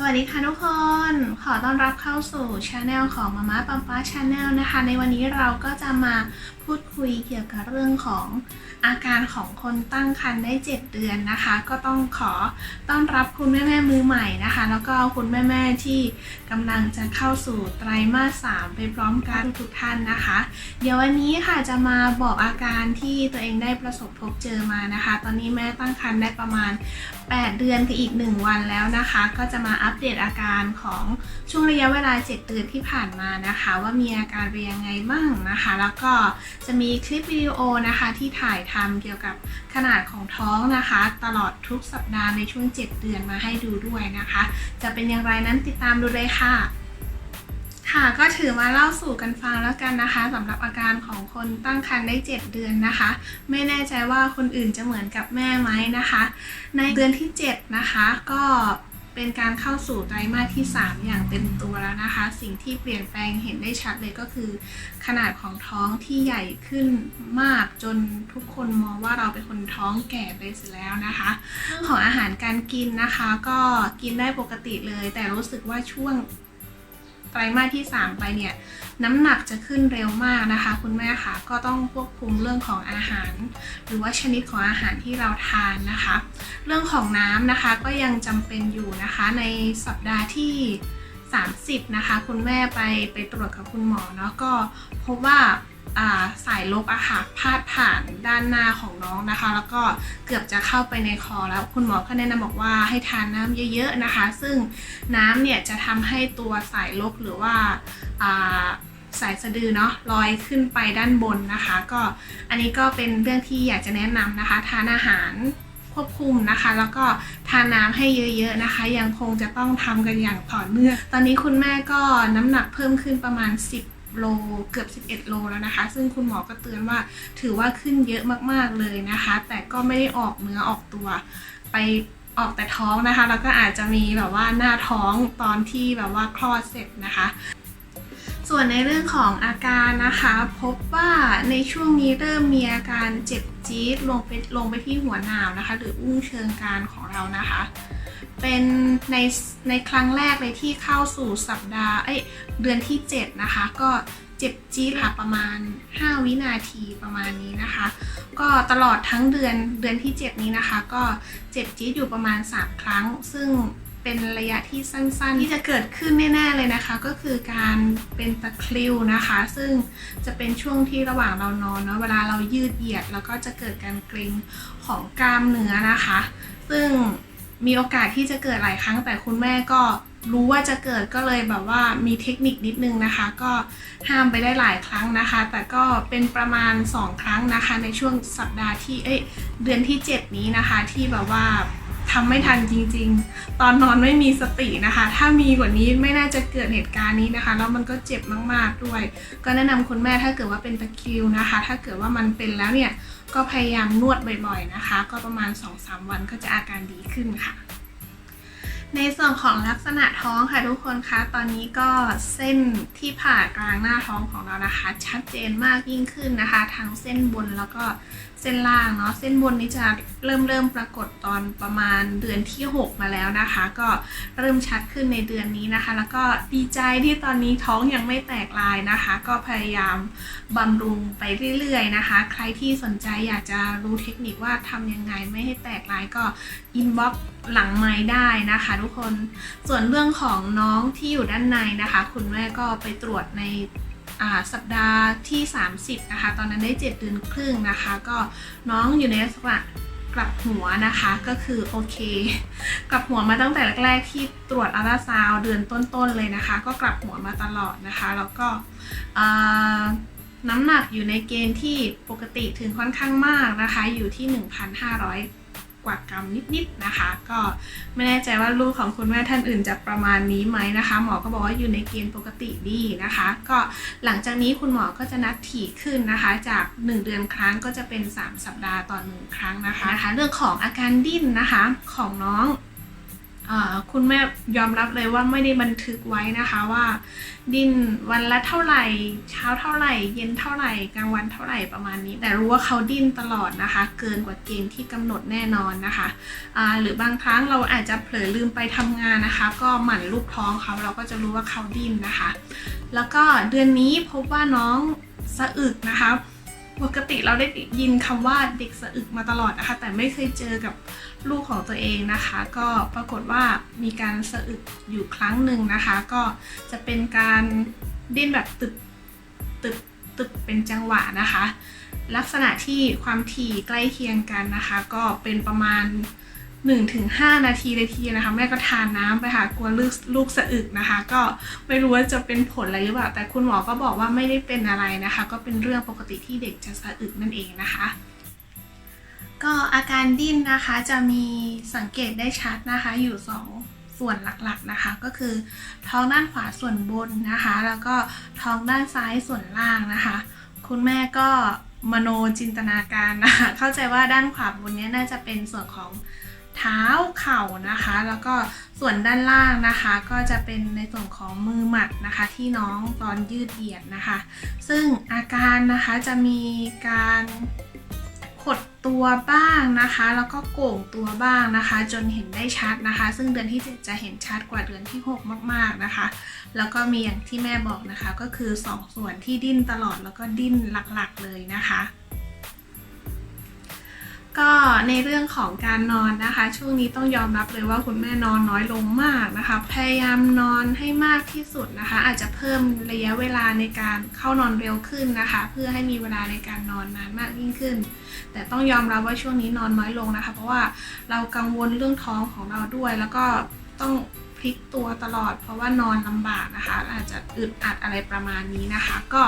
สวัสดีค่ะทุกคน ขอต้อนรับเข้าสู่ช anel ของมาม่าปัมป้าช anel นะคะ ในวันนี้เราก็จะมาพูดคุยเกี่ยวกับเรื่องของอาการของคนตั้งครรภ์ได้ 7 เดือนนะคะ ก็ต้องขอต้อนรับคุณแม่แม่ๆมือใหม่นะคะ แล้วก็คุณแม่แม่ๆที่กำลังจะเข้าสู่ไตรมาส 3 ไปพร้อมกันทุกท่านนะคะ เดี๋ยววันนี้ค่ะจะมาบอกอาการที่ตัวเองได้ประสบพบเจอมานะคะ ตอนนี้แม่ตั้งครรภ์ได้ประมาณ 8 เดือนกับอีก 1 วันแล้วนะคะ ก็จะมาอัปเดตอาการของช่วงระยะเวลา 7 เดือนที่ผ่านมานะคะ ว่ามีอาการเป็นยังไงบ้างนะคะ แล้วก็จะมีคลิปวิดีโอนะคะที่ถ่ายทำเกี่ยวกับขนาดของท้องนะคะ ตลอดทุกสัปดาห์ในช่วง 7 เดือนมาให้ดูด้วยนะคะ จะเป็นอย่างไรนั้นติดตามดูเลยค่ะค่ะก็ถือมาเล่าสู่กันฟังแล้วกันนะคะสำหรับอาการของคนตั้งครรภ์ได้ 7 เดือนนะคะ ไม่แน่ใจว่าคนอื่นจะเหมือนกับแม่ไหมนะคะ ในเดือนที่ 7 นะคะ ก็ เป็นการเข้าสู่ไตรมาสที่ 3 อย่างเต็มตัวแล้วนะคะ สิ่งที่เปลี่ยนแปลงเห็นได้ชัดเลยก็คือ ขนาดของท้องที่ใหญ่ขึ้นมากจนทุกคนมองว่าเราเป็นคนท้องแก่ไปเสียแล้วนะคะเรื่องของอาหารการกินนะคะ ก็กินได้ปกติเลย แต่รู้สึกว่าช่วง ไตรมาสที่ 3 ไปเนี่ยน้ำหนักจะขึ้นเร็วมากนะคะ คุณแม่คะก็ต้องควบคุมเรื่องของอาหาร หรือว่าชนิดของอาหารที่เราทานนะคะ เรื่องของน้ำนะคะก็ยังจำเป็นอยู่นะคะในสัปดาห์ที่ 30 นะคะ คุณแม่ไปไปตรวจกับคุณหมอเนาะก็พบว่าอ่า สายลกอะค่ะพาดผ่านด้านหน้าของน้องนะคะ แล้วก็เกือบจะเข้าไปในคอแล้วคุณหมอก็แนะนำบอกว่าให้ทานน้ำเยอะๆนะคะ ซึ่งน้ำเนี่ยจะทำให้ตัวสายลกหรือว่าอ่าสายสะดือเนาะลอยขึ้นไปด้านบนนะคะ ก็อันนี้ก็เป็นเรื่องที่อยากจะแนะนำนะคะ ทานอาหารควบคุมนะคะ แล้วก็ทานน้ำให้เยอะๆนะคะ ยังคงจะต้องทำกันอย่างต่อเนื่องตอนนี้คุณแม่ก็น้ำหนักเพิ่มขึ้นประมาณ 10 โลเกือบ 11 โลแล้วนะคะ ซึ่งคุณหมอก็เตือนว่าถือว่าขึ้นเยอะมากๆเลยนะคะ แต่ก็ไม่ได้ออกเนื้อออกตัว ไปออกแต่ท้องนะคะ แล้วก็อาจจะมีแบบว่าหน้าท้องตอนที่แบบว่าคลอดเสร็จนะคะส่วนในเรื่องของอาการนะคะ พบว่าในช่วงนี้เริ่มมีอาการเจ็บจี๊ดลงไปลงไปที่หัวหนาวนะคะ หรืออุ้งเชิงกรานของเรานะคะ เป็นในในครั้งแรกเลยที่เข้าสู่สัปดาห์เอ้ยเดือนที่ 7 นะคะ ก็เจ็บจี๊ดค่ะประมาณ 5 วินาทีประมาณนี้นะคะ ก็ตลอดทั้งเดือนเดือนที่ 7 นี้นะคะ ก็เจ็บจี๊ดอยู่ประมาณ 3 ครั้ง ซึ่งเป็นระยะที่สั้นๆ ที่จะเกิดขึ้นแน่ๆเลยนะคะ ก็คือการเป็นตะคริวนะคะ ซึ่งจะเป็นช่วงที่ระหว่างเรานอนเนาะเวลาเรายืดเหยียด แล้วก็จะเกิดการเกร็งของกล้ามเนื้อนะคะ ซึ่ง มีโอกาสที่จะเกิดหลายครั้งแต่คุณแม่ก็รู้ว่าจะเกิดก็เลยแบบว่ามีเทคนิคนิดนึงนะคะ ก็ห้ามไปได้หลายครั้งนะคะ แต่ก็เป็นประมาณ 2 ครั้งนะคะ ในช่วงสัปดาห์ที่เอ้ยเดือนที่ 7 นี้นะคะที่แบบว่า ทำไม่ทันจริง ๆ ตอนนอนไม่มีสตินะคะ ถ้ามีกว่านี้ไม่น่าจะเกิดเหตุการณ์นี้นะคะ แล้วมันก็เจ็บมากๆด้วย ก็แนะนำคุณแม่ถ้าเกิดว่าเป็นตะคริวนะคะ ถ้าเกิดว่ามันเป็นแล้วเนี่ยก็พยายามนวดบ่อยๆนะคะ ก็ประมาณ 2-3 วันก็จะอาการดีขึ้นค่ะในส่วนของลักษณะท้องค่ะทุกคนคะตอนนี้ก็เส้นที่ผ่ากลางหน้าท้องของเรานะคะ ชัดเจนมากยิ่งขึ้นนะคะ ทั้งเส้นบนแล้วก็เส้นล่างเนาะเส้นบนนี้จะเริ่มเริ่มปรากฏตอนประมาณเดือนที่ 6 มาแล้วนะคะ ก็เริ่มชัดขึ้นในเดือนนี้นะคะ แล้วก็ดีใจที่ตอนนี้ท้องยังไม่แตกลายนะคะ ก็พยายามบำรุงไปเรื่อยๆนะคะ ใครที่สนใจอยากจะรู้เทคนิคว่าทำยังไงไม่ให้แตกลายก็อินบ็อกหลังไม้ได้นะคะทุกคนส่วนเรื่องของน้องที่อยู่ด้านในนะคะ คุณแม่ก็ไปตรวจใน สัปดาห์ที่ 30 นะคะ ตอนนั้นได้ 7 เดือนครึ่งนะคะ ก็น้องอยู่ในลักษณะกลับหัวนะคะก็คือโอเค กลับหัวมาตั้งแต่แรก ๆ ที่ตรวจอัลตราซาวด์เดือนต้น ๆ เลยนะคะ ก็กลับหัวมาตลอดนะคะ แล้วก็น้ำหนักอยู่ในเกณฑ์ที่ปกติถึงค่อนข้างมากนะคะ อยู่ที่ 1,500 กว่ากรัมนิดๆนะคะ ก็ไม่แน่ใจว่าลูกของคุณแม่ท่านอื่นจะประมาณนี้ไหมนะคะ หมอก็บอกว่าอยู่ในเกณฑ์ปกติดีนะคะ ก็หลังจากนี้คุณหมอก็จะนัดถี่ขึ้นนะคะ จาก 1 เดือนครั้งก็จะเป็น 3 สัปดาห์ต่อ1ครั้งนะคะนะคะ เรื่องของอาการดิ้นนะคะของน้อง คุณแม่ยอมรับเลยว่าไม่ได้บันทึกไว้นะคะว่า ดิ้นวันละเท่าไหร่ เช้าเท่าไหร่ เย็นเท่าไหร่กลางวันเท่าไหร่ประมาณนี้ แต่รู้ว่าเขาดิ้นตลอดนะคะ เกินกว่าเกณฑ์ที่กำหนดแน่นอนนะคะหรือบางครั้งเราอาจจะเผลอลืมไปทำงานนะคะ ก็หมั่นลูกท้องเขาเราก็จะรู้ว่าเขาดิ้นนะคะ แล้วก็เดือนนี้พบว่าน้องสะอึกนะคะ ปกติเราได้ยินคำว่าเด็กสะอึกมาตลอดนะคะ แต่ไม่เคยเจอกับลูกของตัวเองนะคะ ก็ปรากฏว่ามีการสะอึกอยู่ครั้งหนึ่งนะคะ ก็จะเป็นการดิ้นแบบตึบตึบตึบเป็นจังหวะนะคะ ลักษณะที่ความถี่ใกล้เคียงกันนะคะ ก็เป็นประมาณ 1-5 นาทีเลยทีนะคะ แม่ก็ทานน้ำไปค่ะกลัวลูกลูกสะอึกนะคะ ก็ไม่รู้ว่าจะเป็นผลอะไรหรือเปล่าแต่คุณหมอก็บอกว่าไม่ได้เป็นอะไรนะคะ ก็เป็นเรื่องปกติที่เด็กจะสะอึกนั่นเองนะคะ ก็อาการดิ้นนะคะจะมีสังเกตได้ชัดนะคะ อยู่สองส่วนหลักๆนะคะ ก็คือ ท้องด้านขวาส่วนบนนะคะ แล้วก็ท้องด้านซ้ายส่วนล่างนะคะ คุณแม่ก็มโนจินตนาการนะคะเข้าใจว่าด้านขวาบนนี้น่าจะเป็นส่วนของ เท้าเข่านะคะ แล้วก็ส่วนด้านล่างนะคะ ก็จะเป็นในส่วนของมือหมัดนะคะ ที่น้องตอนยืดเหยียดนะคะ ซึ่งอาการนะคะจะมีการขดตัวบ้างนะคะ แล้วก็โก่งตัวบ้างนะคะ จนเห็นได้ชัดนะคะ ซึ่งเดือนที่ 7 จะเห็นชัดกว่าเดือนที่ 6 มากๆนะคะ แล้วก็มีอย่างที่แม่บอกนะคะ ก็คือ 2 ส่วนที่ดิ้นตลอดแล้วก็ดิ้นหลักๆเลยนะคะ ก็ในเรื่องของการนอนนะคะ ช่วงนี้ต้องยอมรับเลยว่าคุณแม่นอนน้อยลงมากนะคะ พยายามนอนให้มากที่สุดนะคะ อาจจะเพิ่มระยะเวลาในการเข้านอนเร็วขึ้นนะคะ เพื่อให้มีเวลาในการนอนนานมากยิ่งขึ้น แต่ต้องยอมรับว่าช่วงนี้นอนน้อยลงนะคะ เพราะว่าเรากังวลเรื่องท้องของเราด้วย แล้วก็ต้อง พลิกตัวตลอด เพราะว่านอนลำบากนะคะ อาจจะอึดอัดอะไรประมาณนี้นะคะ ก็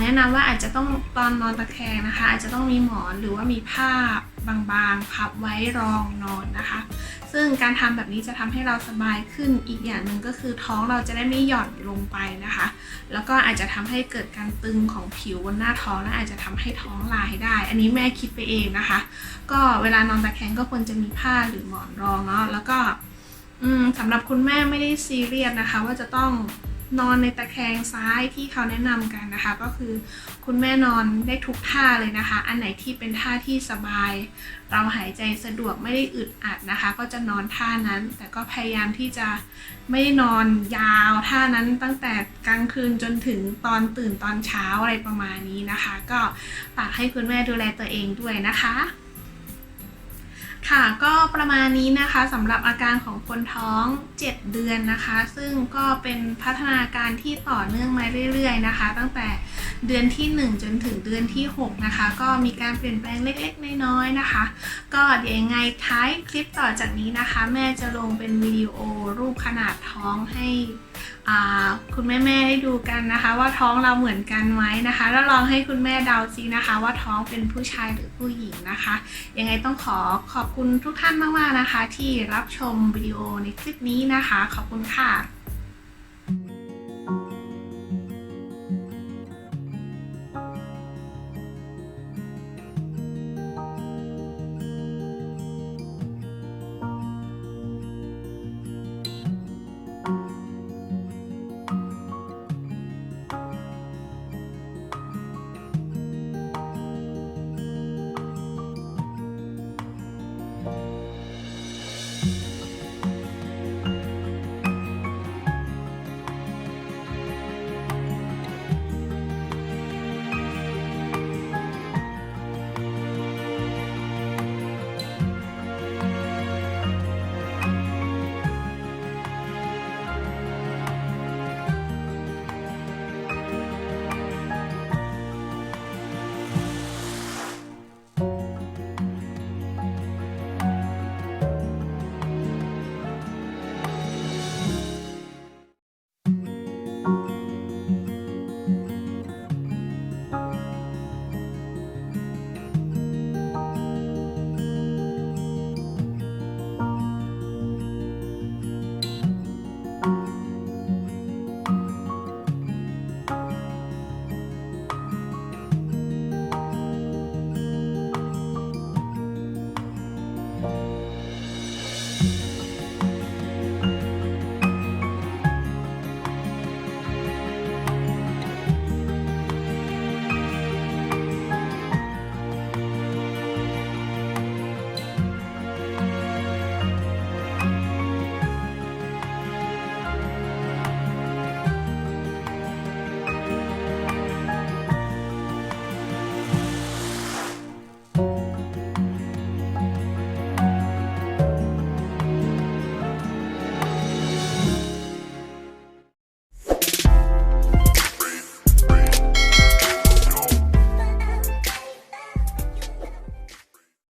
แนะนำว่าอาจจะต้องตอนนอนตะแคงนะคะ อาจจะต้องมีหมอนหรือว่ามีผ้าบางๆพับไว้รองนอนนะคะ ซึ่งการทำแบบนี้จะทำให้เราสบายขึ้นอีกอย่างหนึ่งก็คือท้องเราจะได้ไม่หย่อนลงไปนะคะ แล้วก็อาจจะทำให้เกิดการตึงของผิวบนหน้าท้องและอาจจะทำให้ท้องลายได้ อันนี้แม่คิดไปเองนะคะ ก็เวลานอนตะแคงก็ควรจะมีผ้าหรือหมอนรองเนาะแล้วก็ อืมสำหรับคุณแม่ไม่ได้ซีเรียสนะคะ ว่าจะต้องนอนในตะแคงซ้ายที่เขาแนะนำกันนะคะ ก็คือคุณแม่นอนได้ทุกท่าเลยนะคะ อันไหนที่เป็นท่าที่สบาย เราหายใจสะดวกไม่ได้อึดอัดนะคะ ก็จะนอนท่านั้น แต่ก็พยายามที่จะไม่ได้นอนยาวท่านั้นตั้งแต่กลางคืนจนถึงตอนตื่นตอนเช้าอะไรประมาณนี้นะคะ ก็ฝากให้คุณแม่ดูแลตัวเองด้วยนะคะ ค่ะก็ประมาณนี้นะคะสำหรับอาการของคนท้อง 7 เดือนนะคะ ซึ่งก็เป็นพัฒนาการที่ต่อเนื่องมาเรื่อยๆนะคะ ตั้งแต่เดือนที่ 1 จนถึงเดือนที่ 6 นะคะ ก็มีการเปลี่ยนแปลงเล็กๆ น้อยๆนะคะ ก็เดี๋ยวยังไงท้ายคลิปต่อจากนี้นะคะ แม่จะลงเป็นวิดีโอรูปขนาดท้องให้ คุณแม่ๆได้ดูกันนะคะ ว่าท้องเราเหมือนกันไหมนะคะ แล้วลองให้คุณแม่เดาซินะคะ ว่าท้องเป็นผู้ชายหรือผู้หญิงนะคะ ยังไงต้องขอขอบคุณทุกท่านมากๆนะคะ ที่รับชมวิดีโอในคลิปนี้นะคะ ขอบคุณค่ะ